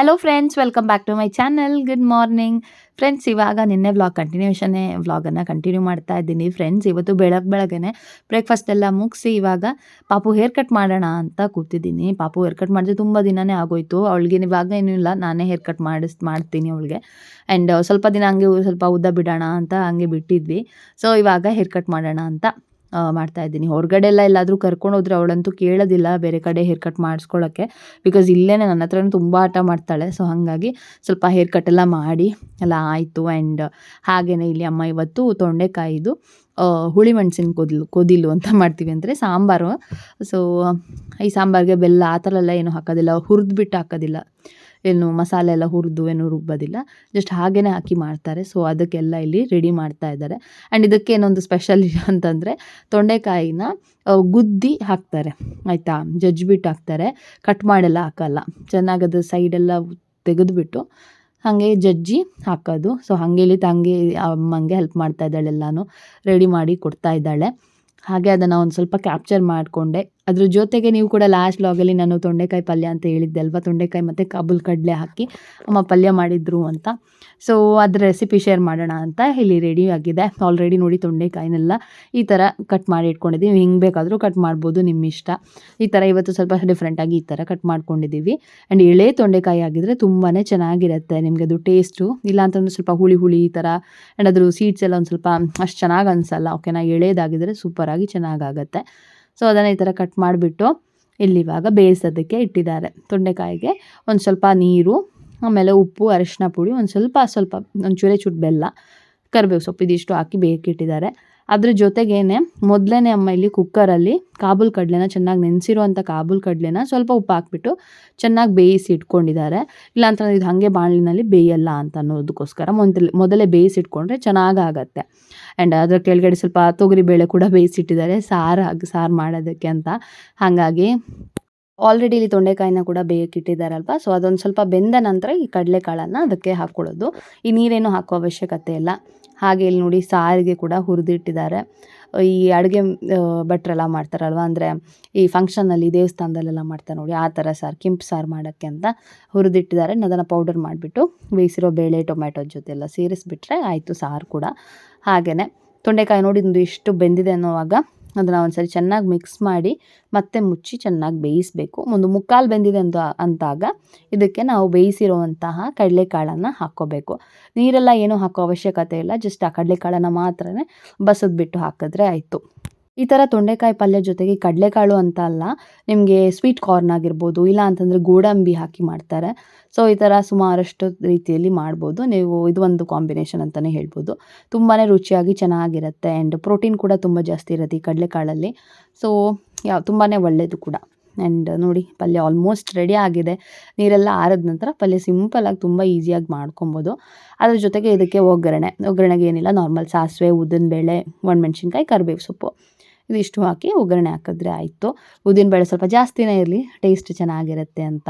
Hello friends welcome back to my channel good morning friends ಇವಾಗ ನಿನ್ನೆ vlog ಕಂಟಿನ್ಯೂಷನ್ನೇ ವ್ಲಾಗನ್ನು continue ಮಾಡ್ತಾ ಇದ್ದೀನಿ. ಫ್ರೆಂಡ್ಸ್ ಇವತ್ತು ಬೆಳಗ್ಗೆ ಬೆಳಗ್ಗೆ ಬ್ರೇಕ್ಫಾಸ್ಟ್ ಎಲ್ಲ ಮುಗಿಸಿ ಇವಾಗ ಪಾಪು ಹೇರ್ ಕಟ್ ಮಾಡೋಣ ಅಂತ ಕೂತಿದ್ದೀನಿ. ಪಾಪು ಹೇರ್ ಕಟ್ ಮಾಡಿದ್ರೆ ತುಂಬ ದಿನನೇ ಆಗೋಯ್ತು. ಅವಳಿಗೆ ಇವಾಗ ಏನೂ ಇಲ್ಲ, ನಾನೇ ಹೇರ್ ಕಟ್ ಮಾಡಿಸ್, ಮಾಡ್ತೀನಿ ಅವಳಿಗೆ. ಆ್ಯಂಡ್ ಸ್ವಲ್ಪ ದಿನ ಹಂಗೆ ಸ್ವಲ್ಪ ಉದ್ದ ಬಿಡೋಣ ಅಂತ ಹಂಗೆ ಬಿಟ್ಟಿದ್ವಿ. ಸೊ ಇವಾಗ ಹೇರ್ ಕಟ್ ಮಾಡೋಣ ಅಂತ ಮಾಡ್ತಾ ಇದ್ದೀನಿ. ಹೊರಗಡೆ ಎಲ್ಲ ಎಲ್ಲಾದರೂ ಕರ್ಕೊಂಡು ಹೋದ್ರೆ ಅವಳಂತೂ ಕೇಳೋದಿಲ್ಲ ಬೇರೆ ಕಡೆ ಹೇರ್ ಕಟ್ ಮಾಡಿಸ್ಕೊಳ್ಳೋಕ್ಕೆ ಬಿಕಾಸ್ ಇಲ್ಲೇ ನನ್ನ ಹತ್ರನೂ ತುಂಬ ಆಟ ಮಾಡ್ತಾಳೆ. ಸೊ ಹಾಗಾಗಿ ಸ್ವಲ್ಪ ಹೇರ್ ಕಟ್ ಎಲ್ಲ ಮಾಡಿ, ಎಲ್ಲ ಆಯಿತು. ಆ್ಯಂಡ್ ಹಾಗೆಯೇ ಇಲ್ಲಿ ಅಮ್ಮ ಇವತ್ತು ತೊಂಡೆಕಾಯಿದು ಹುಳಿ ಮೆಣಸಿನ ಕೊದಿಲು ಕೊದಿಲು ಅಂತ ಮಾಡ್ತೀವಿ ಅಂದರೆ ಸಾಂಬಾರು. ಸೊ ಈ ಸಾಂಬಾರಿಗೆ ಬೆಲ್ಲ ಆ ಥರ ಎಲ್ಲ ಏನು ಹಾಕೋದಿಲ್ಲ. ಹುರಿದ್ಬಿಟ್ಟು ಹಾಕೋದಿಲ್ಲ. ಏನು ಮಸಾಲೆ ಎಲ್ಲ ಹುರಿದು ಏನು ರುಬ್ಬೋದಿಲ್ಲ. ಜಸ್ಟ್ ಹಾಗೇ ಹಾಕಿ ಮಾಡ್ತಾರೆ. ಸೊ ಅದಕ್ಕೆಲ್ಲ ಇಲ್ಲಿ ರೆಡಿ ಮಾಡ್ತಾ ಇದ್ದಾರೆ. ಆ್ಯಂಡ್ ಇದಕ್ಕೆ ಏನೊಂದು ಸ್ಪೆಷಲ್ ಅಂತಂದರೆ ತೊಂಡೆಕಾಯಿನ ಗುದ್ದಿ ಹಾಕ್ತಾರೆ. ಆಯಿತಾ? ಜಜ್ಜಿಬಿಟ್ಟು ಹಾಕ್ತಾರೆ. ಕಟ್ ಮಾಡೆಲ್ಲ ಹಾಕಲ್ಲ. ಚೆನ್ನಾಗಿ ಅದು ಸೈಡೆಲ್ಲ ತೆಗೆದುಬಿಟ್ಟು ಹಾಗೆ ಜಜ್ಜಿ ಹಾಕೋದು. ಸೊ ಹಾಗೆ ಇಲ್ಲಿ ತಂಗಿ ಅಮ್ಮಂಗೆ ಹೆಲ್ಪ್ ಮಾಡ್ತಾ ಇದ್ದಾಳೆ. ಎಲ್ಲನೂ ರೆಡಿ ಮಾಡಿ ಕೊಡ್ತಾ ಇದ್ದಾಳೆ. ಹಾಗೆ ಅದನ್ನು ಒಂದು ಸ್ವಲ್ಪ ಕ್ಯಾಪ್ಚರ್ ಮಾಡಿಕೊಂಡೆ. ಅದ್ರ ಜೊತೆಗೆ ನೀವು ಕೂಡ ಲಾಸ್ಟ್ ಲಾಗಲ್ಲಿ ನಾನು ತೊಂಡೆಕಾಯಿ ಪಲ್ಯ ಅಂತ ಹೇಳಿದ್ದೆ ಅಲ್ವಾ? ತೊಂಡೆಕಾಯಿ ಮತ್ತು ಕಾಬೂಲ್ ಕಡಲೆ ಹಾಕಿ ಅಮ್ಮ ಪಲ್ಯ ಮಾಡಿದ್ರು ಅಂತ. ಸೊ ಅದ್ರ ರೆಸಿಪಿ ಶೇರ್ ಮಾಡೋಣ ಅಂತ ಇಲ್ಲಿ ರೆಡಿ ಆಗಿದೆ. ಆಲ್ರೆಡಿ ನೋಡಿ ತೊಂಡೆಕಾಯಿನೆಲ್ಲ ಈ ಥರ ಕಟ್ ಮಾಡಿ ಇಟ್ಕೊಂಡಿದ್ದೀವಿ ಹೆಂಗೆ ಬೇಕಾದರೂ ಕಟ್ ಮಾಡ್ಬೋದು ನಿಮ್ಮ ಇಷ್ಟ. ಈ ಥರ ಇವತ್ತು ಸ್ವಲ್ಪ ಡಿಫ್ರೆಂಟಾಗಿ ಈ ಥರ ಕಟ್ ಮಾಡ್ಕೊಂಡಿದ್ದೀವಿ ಆ್ಯಂಡ್ ಎಳೆ ತೊಂಡೆಕಾಯಿ ಆಗಿದ್ರೆ ತುಂಬಾ ಚೆನ್ನಾಗಿರುತ್ತೆ. ನಿಮಗೆ ಅದು ಟೇಸ್ಟು ಇಲ್ಲ ಅಂತಂದ್ರೆ ಸ್ವಲ್ಪ ಹುಳಿ ಹುಳಿ ಈ ಥರ ಆ್ಯಂಡ್ ಅದ್ರ ಸೀಡ್ಸ್ ಎಲ್ಲ ಒಂದು ಸ್ವಲ್ಪ ಅಷ್ಟು ಚೆನ್ನಾಗಿ ಅನಿಸಲ್ಲ. ಓಕೆನಾ ಎಳೆದಾಗಿದ್ರೆ ಸೂಪರಾಗಿ ಚೆನ್ನಾಗಾಗತ್ತೆ ಸೊ ಅದನ್ನು ಈ ಥರ ಕಟ್ ಮಾಡಿಬಿಟ್ಟು ಇಲ್ಲಿವಾಗ ಬೇಯಿಸೋದಕ್ಕೆ ಇಟ್ಟಿದ್ದಾರೆ. ತೊಂಡೆಕಾಯಿಗೆ ಒಂದು ಸ್ವಲ್ಪ ನೀರು, ಆಮೇಲೆ ಉಪ್ಪು ಅರಿಶಿನ ಪುಡಿ, ಒಂದು ಸ್ವಲ್ಪ ಸ್ವಲ್ಪ ಒಂದು ಚೂರೆ ಚೂರು ಬೆಲ್ಲ. ಕರಿಬೇವು ಸೊಪ್ಪು ಇದಿಷ್ಟು ಹಾಕಿ ಬೇಕಿಟ್ಟಿದ್ದಾರೆ. ಅದ್ರ ಜೊತೆಗೇನೆ ಮೊದಲೇ ಅಮ್ಮ ಇಲ್ಲಿ ಕುಕ್ಕರಲ್ಲಿ ಕಾಬೂಲ್ ಕಡಲೆನ ಚೆನ್ನಾಗಿ ನೆನೆಸಿರುವಂಥ ಕಾಬೂಲ್ ಕಡಲೆನ ಸ್ವಲ್ಪ ಉಪ್ಪು ಹಾಕ್ಬಿಟ್ಟು ಚೆನ್ನಾಗಿ ಬೇಯಿಸಿ ಇಟ್ಕೊಂಡಿದ್ದಾರೆ. ಇಲ್ಲಾಂತ ಇದು ಹಾಗೆ ಬಾಣಲಿನಲ್ಲಿ ಬೇಯಲ್ಲ ಅಂತ ಅನ್ನೋದಕ್ಕೋಸ್ಕರ ಮೊದಲು, ಮೊದಲೇ ಬೇಯಿಸಿ ಇಟ್ಕೊಂಡ್ರೆ ಚೆನ್ನಾಗಾಗತ್ತೆ. ಆ್ಯಂಡ್ ಅದರ ಕೆಳಗಡೆ ಸ್ವಲ್ಪ ತೊಗರಿಬೇಳೆ ಕೂಡ ಬೇಯಿಸಿಟ್ಟಿದ್ದಾರೆ. ಸಾರು ಹಾಗೆ, ಸಾರು ಮಾಡೋದಕ್ಕೆ ಅಂತ. ಹಾಗಾಗಿ ಆಲ್ರೆಡಿ ಇಲ್ಲಿ ತೊಂಡೆಕಾಯಿನ ಕೂಡ ಬೇಯಕ್ಕಿಟ್ಟಿದ್ದಾರಲ್ವ ಸೊ ಅದೊಂದು ಸ್ವಲ್ಪ ಬೆಂದ ನಂತರ ಈ ಕಡಲೆಕಾಳನ್ನು ಅದಕ್ಕೆ ಹಾಕ್ಕೊಳ್ಳೋದು. ಈ ನೀರೇನು ಹಾಕೋ ಅವಶ್ಯಕತೆ ಇಲ್ಲ. ಹಾಗೆ ಇಲ್ಲಿ ನೋಡಿ ಸಾರಿಗೆ ಕೂಡ ಹುರಿದಿಟ್ಟಿದ್ದಾರೆ. ಈ ಅಡುಗೆ ಭಟ್ರೆಲ್ಲ ಮಾಡ್ತಾರಲ್ವ? ಅಂದರೆ ಈ ಫಂಕ್ಷನಲ್ಲಿ ದೇವಸ್ಥಾನದಲ್ಲೆಲ್ಲ ಮಾಡ್ತಾರೆ ನೋಡಿ, ಆ ಥರ ಸಾರು, ಕೆಂಪು ಸಾರು ಮಾಡೋಕ್ಕೆ ಅಂತ ಹುರಿದಿಟ್ಟಿದ್ದಾರೆ. ಅದನ್ನು ಪೌಡರ್ ಮಾಡಿಬಿಟ್ಟು ಬೇಯಿಸಿರೋ ಬೇಳೆ, ಟೊಮ್ಯಾಟೊ ಜೊತೆ ಎಲ್ಲ ಸೇರಿಸ್ಬಿಟ್ರೆ ಆಯಿತು ಸಾರು ಕೂಡ. ಹಾಗೆಯೇ ತೊಂಡೆಕಾಯಿ ನೋಡಿ ಎಷ್ಟು ಬೆಂದಿದೆ ಅನ್ನೋವಾಗ ಅದನ್ನು ಒಂದ್ಸರಿ ಚೆನ್ನಾಗಿ ಮಿಕ್ಸ್ ಮಾಡಿ ಮತ್ತೆ ಮುಚ್ಚಿ ಚೆನ್ನಾಗಿ ಬೇಯಿಸಬೇಕು. ಒಂದು ಮುಕ್ಕಾಲು ಬೆಂದಿದೆ ಅಂತ, ಅಂತಾಗ ಇದಕ್ಕೆ ನಾವು ಬೇಯಿಸಿರುವಂತಹ ಕಡಲೆಕಾಳನ್ನು ಹಾಕ್ಕೋಬೇಕು. ನೀರೆಲ್ಲ ಏನೂ ಹಾಕೋ ಅವಶ್ಯಕತೆ ಇಲ್ಲ ಜಸ್ಟ್ ಆ ಕಡಲೆಕಾಳನ್ನು ಮಾತ್ರ ಬಸದ್ಬಿಟ್ಟು ಹಾಕಿದ್ರೆ ಆಯಿತು. ಈ ಥರ ತೊಂಡೆಕಾಯಿ ಪಲ್ಯ ಜೊತೆಗೆ ಕಡಲೆಕಾಳು ಅಂತ ಅಲ್ಲ, ನಿಮಗೆ ಸ್ವೀಟ್ ಕಾರ್ನ್ ಆಗಿರ್ಬೋದು, ಇಲ್ಲ ಅಂತಂದರೆ ಗೋಡಂಬಿ ಹಾಕಿ ಮಾಡ್ತಾರೆ. ಸೊ ಈ ಥರ ಸುಮಾರಷ್ಟು ರೀತಿಯಲ್ಲಿ ಮಾಡ್ಬೋದು. ನೀವು ಇದು ಒಂದು ಕಾಂಬಿನೇಷನ್ ಅಂತಲೇ ಹೇಳ್ಬೋದು. ತುಂಬಾ ರುಚಿಯಾಗಿ ಚೆನ್ನಾಗಿರುತ್ತೆ ಆ್ಯಂಡ್ ಪ್ರೋಟೀನ್ ಕೂಡ ತುಂಬ ಜಾಸ್ತಿ ಇರುತ್ತೆ ಈ ಕಡಲೆಕಾಳಲ್ಲಿ. ಸೊ ಯಾವ ತುಂಬಾ ಒಳ್ಳೆಯದು ಕೂಡ. ಆ್ಯಂಡ್ ನೋಡಿ, ಪಲ್ಯ ಆಲ್ಮೋಸ್ಟ್ ರೆಡಿ ಆಗಿದೆ. ನೀರೆಲ್ಲ ಆರಿದ ನಂತರ ಪಲ್ಯ ಸಿಂಪಲಾಗಿ ತುಂಬ ಈಸಿಯಾಗಿ ಮಾಡ್ಕೊಬೋದು. ಅದ್ರ ಜೊತೆಗೆ ಇದಕ್ಕೆ ಒಗ್ಗರಣೆ. ಒಗ್ಗರಣೆಗೆ ಏನಿಲ್ಲ ನಾರ್ಮಲ್ ಸಾಸಿವೆ ಉದ್ದಿನ ಬೇಳೆ ಒಣಮೆಣ್ಸಿನ್ಕಾಯಿ, ಕರಿಬೇವು ಸೊಪ್ಪು. ಇದಿಷ್ಟು ಹಾಕಿ ಒಗ್ಗರಣೆ ಹಾಕಿದ್ರೆ ಆಯಿತು. ಉದ್ದಿನಬೇಳೆ ಸ್ವಲ್ಪ ಜಾಸ್ತಿನೇ ಇರಲಿ ಟೇಸ್ಟ್ ಚೆನ್ನಾಗಿರುತ್ತೆ ಅಂತ.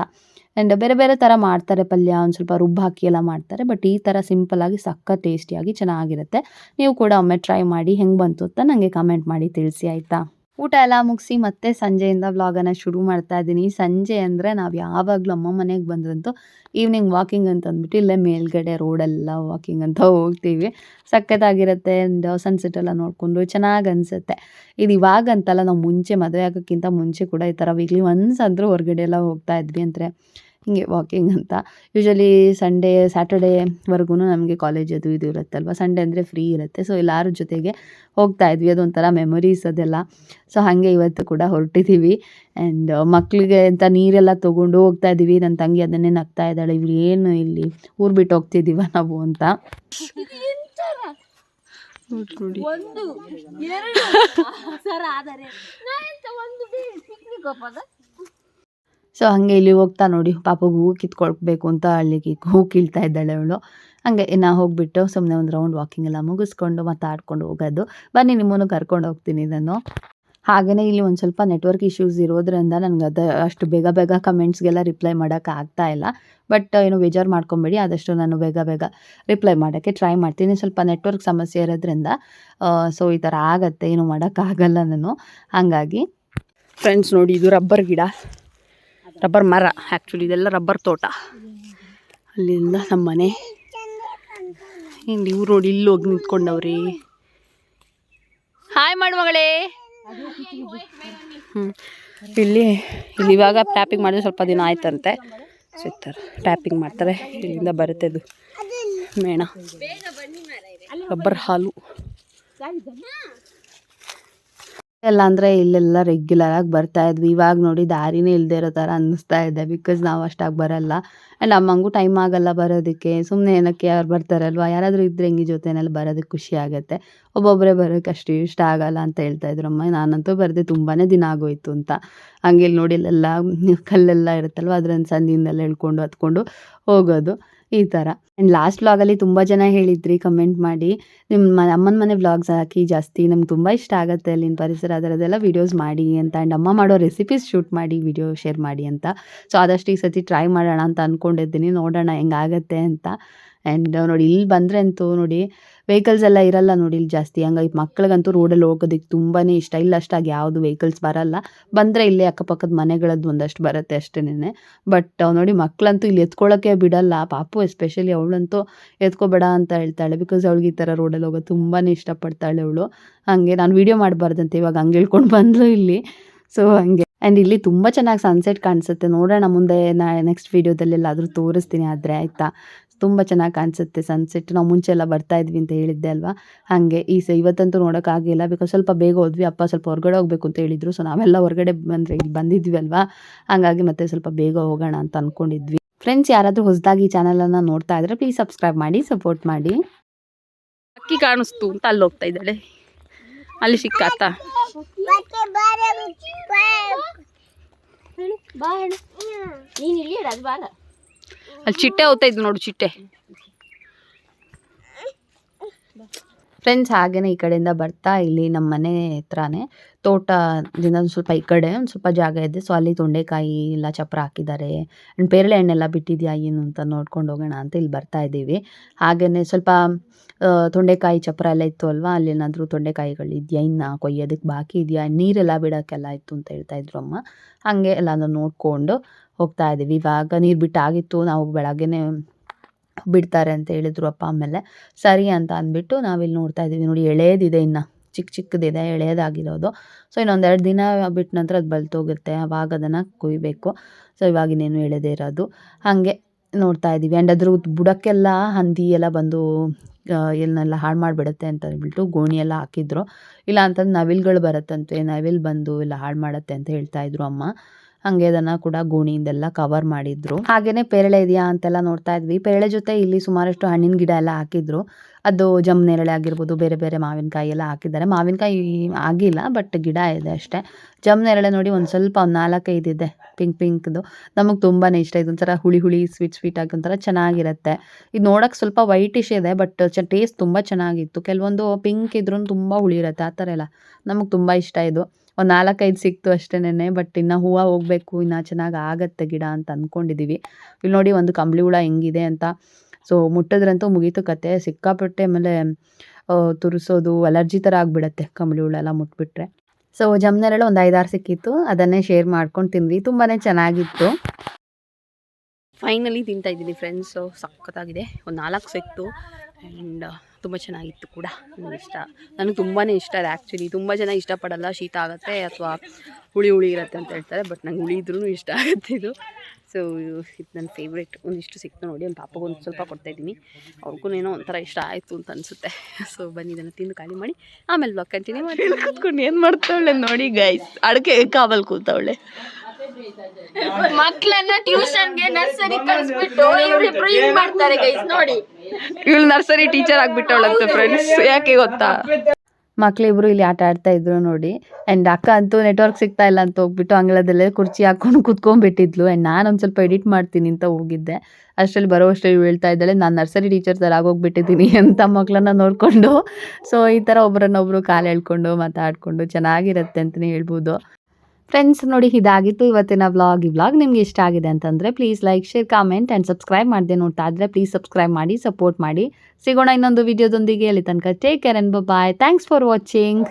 ಆ್ಯಂಡ್ ಬೇರೆ ಬೇರೆ ಥರ ಮಾಡ್ತಾರೆ ಪಲ್ಯ, ಒಂದು ಸ್ವಲ್ಪ ರುಬ್ಬು ಹಾಕಿ ಎಲ್ಲ ಮಾಡ್ತಾರೆ ಬಟ್ ಈ ಥರ ಸಿಂಪಲಾಗಿ ಸಕ್ಕ ಟೇಸ್ಟಿಯಾಗಿ ಚೆನ್ನಾಗಿರುತ್ತೆ. ನೀವು ಕೂಡ ಒಮ್ಮೆ ಟ್ರೈ ಮಾಡಿ ಹೆಂಗೆ ಬಂತು ಅಂತ ನನಗೆ ಕಮೆಂಟ್ ಮಾಡಿ ತಿಳಿಸಿ ಆಯಿತಾ? ಊಟ ಎಲ್ಲ ಮುಗಿಸಿ ಮತ್ತೆ ಸಂಜೆಯಿಂದ ವ್ಲಾಗನ್ನು ಶುರು ಮಾಡ್ತಾ ಇದ್ದೀನಿ. ಸಂಜೆ ಅಂದರೆ ನಾವು ಯಾವಾಗಲೂ ಅಮ್ಮ ಮನೆಗೆ ಬಂದ್ರಂತೂ ಈವ್ನಿಂಗ್ ವಾಕಿಂಗ್ ಅಂತ ಅಂದ್ಬಿಟ್ಟು ಇಲ್ಲೇ ಮೇಲ್ಗಡೆ ರೋಡೆಲ್ಲ ವಾಕಿಂಗ್ ಅಂತ ಹೋಗ್ತೀವಿ. ಸಖತ್ತಾಗಿರುತ್ತೆ ಸನ್ಸೆಟ್ ಎಲ್ಲ ನೋಡಿಕೊಂಡು ಚೆನ್ನಾಗಿ ಅನಿಸುತ್ತೆ. ಇದು ಇವಾಗ ಅಂತಲ್ಲ ನಾವು ಮುಂಚೆ ಮದುವೆ ಆಗೋಕ್ಕಿಂತ ಮುಂಚೆ ಕೂಡ ಈ ಥರ ವೀಕ್ಲಿ ಒನ್ಸ್ ಆದರೂ ಹೊರಗಡೆ ಎಲ್ಲ ಹೋಗ್ತಾ ಇದ್ವಿ ಅಂದರೆ ಹಿಂಗೆ ವಾಕಿಂಗ್ ಅಂತ. ಯೂಶಲಿ ಸಂಡೇ ಸ್ಯಾಟರ್ಡೇವರೆಗೂ ನಮಗೆ ಕಾಲೇಜ್ ಅದು ಇದು ಇರುತ್ತಲ್ವ? ಸಂಡೇ ಅಂದರೆ ಫ್ರೀ ಇರುತ್ತೆ. ಸೊ ಎಲ್ಲರ ಜೊತೆಗೆ ಹೋಗ್ತಾ ಇದ್ವಿ. ಅದೊಂಥರ ಮೆಮೊರೀಸ್ ಅದೆಲ್ಲ. ಸೊ ಹಾಗೆ ಇವತ್ತು ಕೂಡ ಹೊರಟಿದ್ದೀವಿ ಆ್ಯಂಡ್ ಮಕ್ಕಳಿಗೆ ಅಂತ ನೀರೆಲ್ಲ ತೊಗೊಂಡು ಹೋಗ್ತಾ ಇದ್ದೀವಿ. ನನ್ನ ತಂಗಿ ಅದನ್ನೇ ನಗ್ತಾ ಇದ್ದಾಳೆ. ಇವ್ರು ಏನು ಇಲ್ಲಿ ಊರು ಬಿಟ್ಟು ಹೋಗ್ತಿದ್ದೀವ ನಾವು ಅಂತ. ಒಂದು ಎರಡು. ಸರ್ ಆದರೆ. ಒಂದು ಪಿಕ್ನಿಕ್ ಹೋಗೋದ ಸೊ ಹಾಗೆ ಇಲ್ಲಿ ಹೋಗ್ತಾ ನೋಡಿ ಪಾಪಗೆ ಹೂ ಕಿತ್ಕೊಳ್ಬೇಕು ಅಂತ ಅಲ್ಲಿಗೆ ಹೂ ಕೀಳ್ತಾ ಇದ್ದಾಳೆ ಅವಳು. ಹಾಗೆ ನಾ ಹೋಗ್ಬಿಟ್ಟು ಸುಮ್ಮನೆ ಒಂದು ರೌಂಡ್ ವಾಕಿಂಗ್ ಎಲ್ಲ ಮುಗಿಸ್ಕೊಂಡು ಮತ್ತೆ ಆಡ್ಕೊಂಡು ಹೋಗೋದು. ಬನ್ನಿ, ನಿಮ್ಮನ್ನು ಕರ್ಕೊಂಡು ಹೋಗ್ತೀನಿ ನಾನು. ಹಾಗೆಯೇ ಇಲ್ಲಿ ಒಂದು ಸ್ವಲ್ಪ ನೆಟ್ವರ್ಕ್ ಇಶ್ಯೂಸ್ ಇರೋದ್ರಿಂದ ನನಗೆ ಅದು ಅಷ್ಟು ಬೇಗ ಬೇಗ ಕಮೆಂಟ್ಸ್ಗೆಲ್ಲ ರಿಪ್ಲೈ ಮಾಡೋಕ್ಕೆ ಆಗ್ತಾ ಇಲ್ಲ. ಬಟ್ ಏನು ಬೇಜಾರು ಮಾಡ್ಕೊಬೇಡಿ, ಆದಷ್ಟು ನಾನು ಬೇಗ ಬೇಗ ರಿಪ್ಲೈ ಮಾಡೋಕ್ಕೆ ಟ್ರೈ ಮಾಡ್ತೀನಿ. ಸ್ವಲ್ಪ ನೆಟ್ವರ್ಕ್ ಸಮಸ್ಯೆ ಇರೋದ್ರಿಂದ ಸೊ ಈ ಥರ ಆಗತ್ತೆ, ಏನು ಮಾಡೋಕ್ಕಾಗಲ್ಲ ನಾನು. ಹಾಗಾಗಿ ಫ್ರೆಂಡ್ಸ್ ನೋಡಿ, ಇದು ರಬ್ಬರ್ ಗಿಡ. ರಬ್ಬರ್ ಮರ ಆ್ಯಕ್ಚುಲಿ ಇದೆಲ್ಲ ರಬ್ಬರ್ ತೋಟ. ಅಲ್ಲಿಂದ ನಮ್ಮ ಮನೆ ಇಲ್ಲಿ ಇವ್ರು ನೋಡಿ, ಇಲ್ಲಿ ಹೋಗಿ ನಿಂತ್ಕೊಂಡವ್ರಿ. ಹಾಯ್ ಮಾಡು ಮಗಳೇ ಹ್ಞೂ ಇಲ್ಲಿ ಇಲ್ಲಿ ಇವಾಗ ಟ್ಯಾಪಿಂಗ್ ಮಾಡಿದ್ರೆ ಸ್ವಲ್ಪ ದಿನ ಆಯ್ತಂತೆ. ಸಿಗ್ತಾರೆ ಟ್ಯಾಪಿಂಗ್ ಮಾಡ್ತಾರೆ. ಇಲ್ಲಿಂದ ಬರುತ್ತೆ ಅದು ಮೇಣ. ರಬ್ಬರ್ ಹಾಲು. ಎಲ್ಲ ಅಂದರೆ ಇಲ್ಲೆಲ್ಲ ರೆಗ್ಯುಲರ್ ಆಗಿ ಬರ್ತಾ ಇದ್ವಿ. ಇವಾಗ ನೋಡಿ ದಾರಿನೇ ಇಲ್ಲದೆ ಇರೋ ಥರ ಅನ್ನಿಸ್ತಾ ಇದೆ. ಬಿಕಾಸ್ ನಾವು ಅಷ್ಟಾಗಿ ಬರಲ್ಲ. ಆ್ಯಂಡ್ ಅಮ್ಮಂಗೂ ಟೈಮ್ ಆಗಲ್ಲ ಬರೋದಕ್ಕೆ. ಸುಮ್ಮನೆ ಏನಕ್ಕೆ ಯಾರು ಬರ್ತಾರಲ್ವ? ಯಾರಾದರೂ ಇದ್ರೆ ಹೆಂಗೆ ಜೊತೆನಲ್ಲಿ ಬರೋದಕ್ಕೆ ಖುಷಿ ಆಗುತ್ತೆ. ಒಬ್ಬೊಬ್ಬರೇ ಬರೋಕ್ಕೆ ಅಷ್ಟು ಇಷ್ಟ ಆಗಲ್ಲ ಅಂತ ಹೇಳ್ತಾ ಇದ್ರು ಅಮ್ಮ. ನಾನಂತೂ ಬರದೆ ತುಂಬಾ ದಿನ ಆಗೋಯ್ತು ಅಂತ. ಹಂಗೆ ಇಲ್ಲಿ ನೋಡಿ ಇಲ್ಲೆಲ್ಲ ಕಲ್ಲೆಲ್ಲ ಇರುತ್ತಲ್ವ? ಅದ್ರ ಸಂದಿಯಿಂದೆಲ್ಲ ಎಳ್ಕೊಂಡು ಹತ್ಕೊಂಡು ಹೋಗೋದು. ಈ ಥರ ಆ್ಯಂಡ್ ಲಾಸ್ಟ್ ವ್ಲಾಗಲ್ಲಿ ತುಂಬ ಜನ ಹೇಳಿದ್ರಿ ಕಮೆಂಟ್ ಮಾಡಿ. ನಿಮ್ಮ ಅಮ್ಮನ ಮನೆ ವ್ಲಾಗ್ಸ್ ಹಾಕಿ ಜಾಸ್ತಿ ನಮ್ಗೆ ತುಂಬ ಇಷ್ಟ ಆಗುತ್ತೆ ಅಲ್ಲಿನ ಪರಿಸರ, ಅದರದ್ದೆಲ್ಲ ವೀಡಿಯೋಸ್ ಮಾಡಿ ಅಂತ. ಆ್ಯಂಡ್ ಅಮ್ಮ ಮಾಡೋ ರೆಸಿಪೀಸ್ ಶೂಟ್ ಮಾಡಿ ವಿಡಿಯೋ ಶೇರ್ ಮಾಡಿ ಅಂತ. ಸೊ ಆದಷ್ಟು ಈ ಸತಿ ಟ್ರೈ ಮಾಡೋಣ ಅಂತ ಅಂದ್ಕೊಂಡಿದ್ದೀನಿ ನೋಡೋಣ ಹೆಂಗಾಗತ್ತೆ ಅಂತ. ಆ್ಯಂಡ್ ನೋಡಿ ಇಲ್ಲಿ ಬಂದರೆ ಅಂತೂ ನೋಡಿ ವೆಹಿಕಲ್ಸ್ ಎಲ್ಲ ಇರಲ್ಲ ನೋಡಿ ಇಲ್ಲಿ ಜಾಸ್ತಿ. ಹಂಗಾಗಿ ಮಕ್ಳಿಗಂತೂ ರೋಡಲ್ಲಿ ಹೋಗೋದಕ್ಕೆ ತುಂಬಾ ಇಷ್ಟ. ಇಲ್ಲ ಅಷ್ಟಾಗಿ ಯಾವುದು ವೆಹಿಕಲ್ಸ್ ಬರಲ್ಲ. ಬಂದರೆ ಇಲ್ಲೇ ಅಕ್ಕಪಕ್ಕದ ಮನೆಗಳದ್ದು ಒಂದಷ್ಟು ಬರುತ್ತೆ ಅಷ್ಟೇನೆ ಬಟ್ ನೋಡಿ ಮಕ್ಕಳಂತೂ ಇಲ್ಲಿ ಎತ್ಕೊಳ್ಳೋಕ್ಕೆ ಬಿಡಲ್ಲ. ಪಾಪು ಎಸ್ಪೆಷಲಿ ಅವಳಂತೂ ಎತ್ಕೋಬೇಡ ಅಂತ ಹೇಳ್ತಾಳೆ. ಬಿಕಾಸ್ ಅವಳಿಗೆ ಈ ಥರ ರೋಡಲ್ಲಿ ಹೋಗೋದು ತುಂಬಾ ಇಷ್ಟಪಡ್ತಾಳೆ ಅವಳು. ಹಂಗೆ ನಾನು ವೀಡಿಯೋ ಮಾಡಬಾರ್ದಂತೆ. ಇವಾಗ ಹಂಗೆ ಹೇಳ್ಕೊಂಡು ಬಂದ್ಲು ಇಲ್ಲಿ. ಸೊ ಹಂಗೆ. ಆ್ಯಂಡ್ ಇಲ್ಲಿ ತುಂಬ ಚೆನ್ನಾಗಿ ಸನ್ಸೆಟ್ ಕಾಣಿಸುತ್ತೆ. ನೋಡೋಣ ಮುಂದೆ ನಾ ನೆಕ್ಸ್ಟ್ ವೀಡಿಯೋದಲ್ಲಿ ಎಲ್ಲಾದರೂ ತೋರಿಸ್ತೀನಿ ಆದರೆ, ಆಯಿತಾ? ತುಂಬ ಚೆನ್ನಾಗಿ ಕಾಣಿಸುತ್ತೆ ಸನ್ಸೆಟ್. ನಾವು ಮುಂಚೆ ಎಲ್ಲ ಬರ್ತಾ ಇದ್ವಿ ಅಂತ ಹೇಳಿದ್ದೆ ಅಲ್ವಾ? ಹಾಗೆ ಈ ಸ ಇವತ್ತಂತೂ ನೋಡೋಕ್ಕಾಗಿಲ್ಲ ಬಿಕಾಸ್ ಸ್ವಲ್ಪ ಬೇಗ ಹೋದ್ವಿ. ಅಪ್ಪ ಸ್ವಲ್ಪ ಹೊರಗಡೆ ಹೋಗ್ಬೇಕು ಅಂತ ಹೇಳಿದ್ರು. ಸೊ ನಾವೆಲ್ಲ ಹೊರಗಡೆ ಬಂದರೆ ಇಲ್ಲಿ ಬಂದಿದ್ವಿ ಅಲ್ವಾ? ಹಾಗಾಗಿ ಮತ್ತೆ ಸ್ವಲ್ಪ ಬೇಗ ಹೋಗೋಣ ಅಂತ ಅಂದ್ಕೊಂಡಿದ್ವಿ ಫ್ರೆಂಡ್ಸ್ ಯಾರಾದರೂ ಹೊಸದಾಗಿ ಈ ಚಾನಲನ್ನು ನೋಡ್ತಾ ಇದ್ರೆ ಪ್ಲೀಸ್ ಸಬ್ಸ್ಕ್ರೈಬ್ ಮಾಡಿ ಸಪೋರ್ಟ್ ಮಾಡಿ. ಅಕ್ಕಿ ಕಾಣಿಸ್ತು ಅಂತ ಅಲ್ಲಿ ಹೋಗ್ತಾ ಇದ್ದಾಳೆ. ಅಲ್ಲಿ ಸಿಕ್ಕಾತ. ಬಾ. ಹೇಳು ನೀನು ಇಲ್ಲಿ ಅದು ಬಾಲ. ಅಲ್ಲಿ ಚಿಟ್ಟೆ ಹೋಗ್ತಾ ಇದ್ವಿ ನೋಡು, ಚಿಟ್ಟೆ. ಫ್ರೆಂಡ್ಸ್ ಹಾಗೇನೆ ಈ ಕಡೆಯಿಂದ ಬರ್ತಾ ಇಲ್ಲಿ ನಮ್ಮ ಮನೆ ಹತ್ರನೇ. ತೋಟದಿಂದ ಒಂದು ಸ್ವಲ್ಪ ಈ ಕಡೆ ಒಂದು ಸ್ವಲ್ಪ ಜಾಗ ಇದೆ. ಸೊ ಅಲ್ಲಿ ತೊಂಡೆಕಾಯಿ ಎಲ್ಲ ಚಪ್ರ ಹಾಕಿದ್ದಾರೆ. ಆ್ಯಂಡ್ ಪೇರಳೆ ಹಣ್ಣೆಲ್ಲ ಬಿಟ್ಟಿದೆಯಾ ಏನು ಅಂತ ನೋಡ್ಕೊಂಡು ಹೋಗೋಣ ಅಂತ ಇಲ್ಲಿ ಬರ್ತಾ ಇದ್ದೀವಿ. ಹಾಗೆಯೇ ಸ್ವಲ್ಪ ತೊಂಡೆಕಾಯಿ, ಚಪ್ರ ಎಲ್ಲ ಇತ್ತು ಅಲ್ವಾ? ಅಲ್ಲಿ ಏನಾದರೂ ತೊಂಡೆಕಾಯಿಗಳು ಇದೆಯಾ? ಇನ್ನು ಕೊಯ್ಯೋದಕ್ಕೆ ಬಾಕಿ ಇದೆಯಾ? ನೀರೆಲ್ಲ ಬಿಡೋಕ್ಕೆಲ್ಲ ಇತ್ತು ಅಂತ ಹೇಳ್ತಾ ಇದ್ರು ಅಮ್ಮ. ಹಾಗೆ ಎಲ್ಲಾನು ನೋಡಿಕೊಂಡು ಹೋಗ್ತಾ ಇದ್ದೀವಿ. ಇವಾಗ ನೀರು ಬಿಟ್ಟಾಗಿತ್ತು. ನಾವು ಬೆಳಗ್ಗೆನೇ ಬಿಡ್ತಾರೆ ಅಂತ ಹೇಳಿದ್ರು ಅಪ್ಪ ಆಮೇಲೆ ಸರಿ ಅಂತ ಅಂದ್ಬಿಟ್ಟು ನಾವಿಲ್ಲಿ ನೋಡ್ತಾ ಇದ್ದೀವಿ. ನೋಡಿ ಎಳೆದಿದೆ ಇನ್ನು. ಚಿಕ್ಕ ಚಿಕ್ಕದಿದೆ, ಎಳೆಯೋದಾಗಿರೋದು. ಸೊ, ಇನ್ನೊಂದೆರಡು ದಿನ ಬಿಟ್ಟ ನಂತರ ಅದು ಬಲ್ತೋಗುತ್ತೆ. ಆವಾಗ ಅದನ್ನು ಕುಯ್ಬೇಕು. ಸೊ ಇನ್ನೇನು ಎಳೆದೇ ಇರೋದು. ಹಾಗೆ ನೋಡ್ತಾ ಇದ್ದೀವಿ. ಆ್ಯಂಡ್ ಅದ್ರ ಬುಡಕ್ಕೆಲ್ಲ ಹಂದಿ ಎಲ್ಲ ಬಂದು ಎಲ್ಲನೆಲ್ಲ ಹಾಳು ಮಾಡಿಬಿಡುತ್ತೆ ಅಂತ ಅಂದ್ಬಿಟ್ಟು ಗೋಣಿ ಎಲ್ಲ ಹಾಕಿದ್ರು. ಇಲ್ಲ ಅಂತಂದ್ರೆ ನವಿಲ್ಗಳು ಬರುತ್ತಂತೆ. ನವಿಲ್ ಬಂದು ಎಲ್ಲ ಹಾಳು ಮಾಡುತ್ತೆ ಅಂತ ಹೇಳ್ತಾ ಇದ್ರು ಅಮ್ಮ. ಹಾಗೆ ಅದನ್ನ ಕೂಡ ಗೋಣಿಯಿಂದೆಲ್ಲ ಕವರ್ ಮಾಡಿದ್ರು. ಹಾಗೇನೆ ಪೇರಳೆ ಇದೆಯಾ ಅಂತೆಲ್ಲ ನೋಡ್ತಾ ಇದ್ವಿ. ಪೇರಳೆ ಜೊತೆ ಇಲ್ಲಿ ಸುಮಾರಷ್ಟು ಹಣ್ಣಿನ ಗಿಡ ಎಲ್ಲ ಹಾಕಿದ್ರು. ಅದು ಜಮ್ ನೇರಳೆ ಆಗಿರ್ಬೋದು, ಬೇರೆ ಬೇರೆ ಮಾವಿನಕಾಯಿ ಎಲ್ಲ ಹಾಕಿದ್ದಾರೆ. ಮಾವಿನಕಾಯಿ ಆಗಿಲ್ಲ ಬಟ್ ಗಿಡ ಇದೆ ಅಷ್ಟೇ. ಜಮ್ ನೇರಳೆ ನೋಡಿ ಒಂದು ಸ್ವಲ್ಪ ಒಂದು ನಾಲ್ಕೈದು ಇದೆ ಪಿಂಕ್ ಪಿಂಕ್ದು ನಮಗೆ ತುಂಬಾ ಇಷ್ಟ ಇದು ಒಂಥರ ಹುಳಿ ಹುಳಿ ಸ್ವೀಟ್ ಸ್ವೀಟ್ ಆಗಿ ಒಂಥರ ಚೆನ್ನಾಗಿರುತ್ತೆ. ಇದು ನೋಡೋಕೆ ಸ್ವಲ್ಪ ವೈಟಿಶ್ ಇದೆ ಬಟ್ ಚ ಟೇಸ್ಟ್ ತುಂಬ ಚೆನ್ನಾಗಿತ್ತು. ಕೆಲವೊಂದು ಪಿಂಕ್ ಇದ್ರೂ ತುಂಬ ಹುಳಿ ಇರುತ್ತೆ, ಆ ಥರ ಎಲ್ಲ. ನಮಗೆ ತುಂಬ ಇಷ್ಟ ಇದು. ಒಂದು ನಾಲ್ಕೈದು ಸಿಕ್ತು ಅಷ್ಟೇನೆ ಬಟ್ ಇನ್ನು ಹೂವು ಹೋಗಬೇಕು, ಇನ್ನು ಚೆನ್ನಾಗಿ ಆಗತ್ತೆ ಗಿಡ ಅಂತ ಅಂದ್ಕೊಂಡಿದ್ದೀವಿ ಇಲ್ಲಿ ನೋಡಿ ಒಂದು ಕಂಬಳಿ ಹುಳ ಹೆಂಗಿದೆ ಅಂತ. ಸೊ ಮುಟ್ಟಿದ್ರಂತೂ ಮುಗೀತು ಕತೆ. ಸಿಕ್ಕಾಪಟ್ಟೆ ಆಮೇಲೆ ತುರಿಸೋದು ಅಲರ್ಜಿ ಥರ ಆಗಿಬಿಡತ್ತೆ ಕಂಬಳಿ ಹುಳೆಲ್ಲ ಮುಟ್ಬಿಟ್ರೆ. ಸೊ ಜಮ್ನೆರಳು ಒಂದು ಐದಾರು ಸಿಕ್ಕಿತ್ತು. ಅದನ್ನೇ ಶೇರ್ ಮಾಡ್ಕೊಂಡು ತಿಂದ್ವಿ. ತುಂಬಾ ಚೆನ್ನಾಗಿತ್ತು. ಫೈನಲಿ ತಿಂತಾ ಇದ್ದೀನಿ ಫ್ರೆಂಡ್ಸು ಸಖತ್ತಾಗಿದೆ. ಒಂದು ನಾಲ್ಕು ಸಿಕ್ತು. ಆ್ಯಂಡ್ ತುಂಬ ಚೆನ್ನಾಗಿತ್ತು ಕೂಡ. ನನಗೆ ಇಷ್ಟ. ನನಗೆ ತುಂಬಾ ಇಷ್ಟ ಇದೆ ಆ್ಯಕ್ಚುಲಿ ತುಂಬ ಜನ ಇಷ್ಟಪಡಲ್ಲ. ಶೀತ ಆಗುತ್ತೆ ಅಥವಾ ಹುಳಿ ಹುಳಿ ಇರುತ್ತೆ ಅಂತ ಹೇಳ್ತಾರೆ. ಬಟ್ ನಂಗೆ ಹುಳಿ ಇದ್ರೂ ಇಷ್ಟ ಆಗುತ್ತೆ ಇದು. ಸೊ ಇದು ನನ್ನ ಫೇವ್ರೇಟ್ ಒಂದಿಷ್ಟು ಸಿಕ್ತು ನೋಡಿ ಒಂದು ಪಾಪಗೆ ಒಂದು ಸ್ವಲ್ಪ ಕೊಡ್ತಾಯಿದ್ದೀನಿ ಅವ್ರಿಗೂ ಏನೋ ಒಂಥರ ಇಷ್ಟ ಆಯಿತು ಅಂತ ಅನಿಸುತ್ತೆ. ಸೊ ಬನ್ನಿ ಇದನ್ನು ತಿಂದು ಖಾಲಿ ಮಾಡಿ. ಆಮೇಲೆ ಬ್ಲಾಗ್ ಕಂಟಿನ್ಯೂ ಮಾಡಿ ಕೂತ್ಕೊಂಡು ಏನು ಮಾಡ್ತಾವಳೆ ನೋಡಿ ಗೈಸ್ ಅಡುಗೆ ಕಾವಲ್ ಕೂತವಳೆ. ಮಕ್ಕಳನ್ನ ಟ್ಯೂಷನ್ಗೆ ನರ್ಸರಿ ಕಳಿಸ್ಬಿಟ್ಟು ಇವ್ರಿಬ್ರು ಹಿಂಗ್ ಮಾಡ್ತಾರೆ ಗೈಸ್ ನೋಡಿ. ಇವಳು ನರ್ಸರಿ ಟೀಚರ್ ಆಗ್ಬಿಟ್ಟವಳಂತೆ ಫ್ರೆಂಡ್ಸ್ ಯಾಕೆ ಗೊತ್ತಾ? ಮಕ್ಳಿಬ್ರು ಇಲ್ಲಿ ಆಟ ಆಡ್ತಾ ಇದ್ರು ನೋಡಿ. ಅಂಡ್ ಅಕ್ಕ ಅಂತೂ ನೆಟ್ವರ್ಕ್ ಸಿಗ್ತಾ ಇಲ್ಲ ಅಂತ ಹೋಗ್ಬಿಟ್ಟು ಅಂಗಳದಲ್ಲೇ ಕುರ್ಚಿ ಹಾಕೊಂಡು ಕುತ್ಕೊಂಡ್ಬಿಟ್ಟಿದ್ಲು. ಅಂಡ್ ನಾನು ಒಂದು ಸ್ವಲ್ಪ ಎಡಿಟ್ ಮಾಡ್ತೀನಿ ಅಂತ ಹೋಗಿದ್ದೆ. ಅಷ್ಟರಲ್ಲಿ ಬರೋ ಅಷ್ಟರಲ್ಲಿ ಹೇಳ್ತಾ ಇದ್ದಾಳೆ, ನಾನು ನರ್ಸರಿ ಟೀಚರ್ ಥರ ಆಗೋಗ್ಬಿಟ್ಟಿದ್ದೀನಿ ಅಂತ ಮಕ್ಕಳನ್ನ ನೋಡಿಕೊಂಡು. ಸೊ ಈ ಥರ ಒಬ್ಬರನ್ನೊಬ್ರು ಕಾಲು ಎಳ್ಕೊಂಡು ಮಾತಾಡಿಕೊಂಡು ಚೆನ್ನಾಗಿರುತ್ತೆ ಅಂತಲೇ ಹೇಳ್ಬೋದು. ಫ್ರೆಂಡ್ಸ್ ನೋಡಿ ಇದಾಗಿತ್ತು ಇವತ್ತಿನ ವ್ಲಾಗ್ ಈ ವ್ಲಾಗ್ ನಿಮ್ಗೆ ಇಷ್ಟ ಆಗಿದೆ ಅಂತಂದರೆ please like share comment and subscribe ಮಾಡದೆ ನೋಡ್ತಾ ಇದ್ರೆ ಪ್ಲೀಸ್ ಸಬ್ಸ್ಕ್ರೈಬ್ ಮಾಡಿ ಸಪೋರ್ಟ್ ಮಾಡಿ. ಸಿಗೋಣ ಇನ್ನೊಂದು ವಿಡಿಯೋದೊಂದಿಗೆ ಅಲ್ಲಿ ತನಕ take care and bye thanks for watching